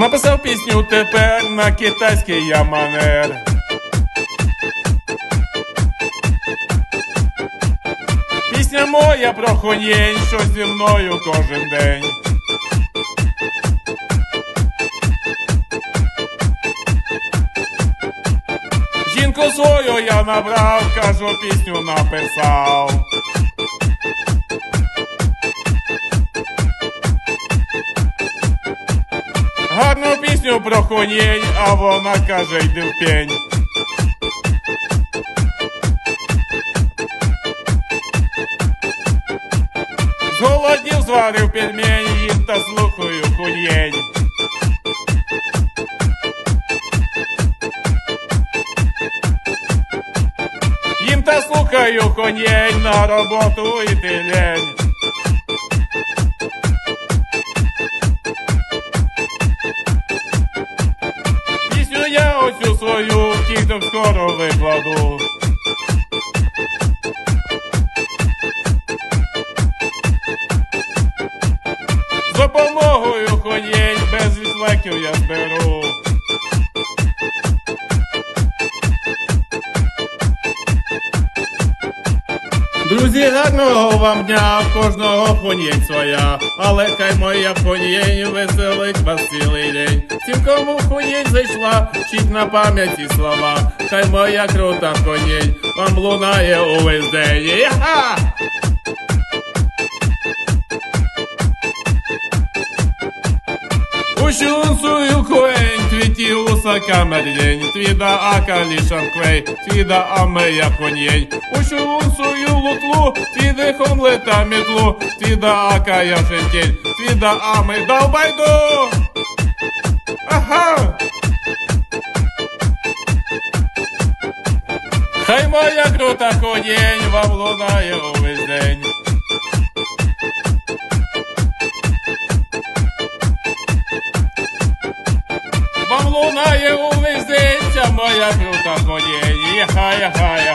Написав пісню тепер на китайський я манер. Пісня моя про хонєнь, що зі мною кожен день. Жінку свою я набрав, кажу, пісню написав. Гарну пісню про хонєнь, а вона каже, йди в пень. Зголоднів, зварив пельмень, їм та слухаю хунєнь. Їм та слухаю хонєнь, на роботу йти лень. Тікток скоро викладу. З допомогою хонєнь без відслеків я зберу. Друзі, гарного вам дня, в кожного хонєнь своя, але хай моя хонєнь веселить вас цілий день всім, кому в хуєль зайшла, вчить на пам'яті слова, хай моя крута конєль вам лунає увесь день. Я-ха! Ущунцую куень, твіті усака мердень, твіда ака лішанквей, твіда амея конєнь. Ущунцую лутлу, твіде хомлета мітлу, твіда ака яшентіль, твіда ами долбайду. Ага! Хай моя крута ходінь вам лунає увесь день. Вам лунає увесь день, ця моя крута ходінь. Хай, хай,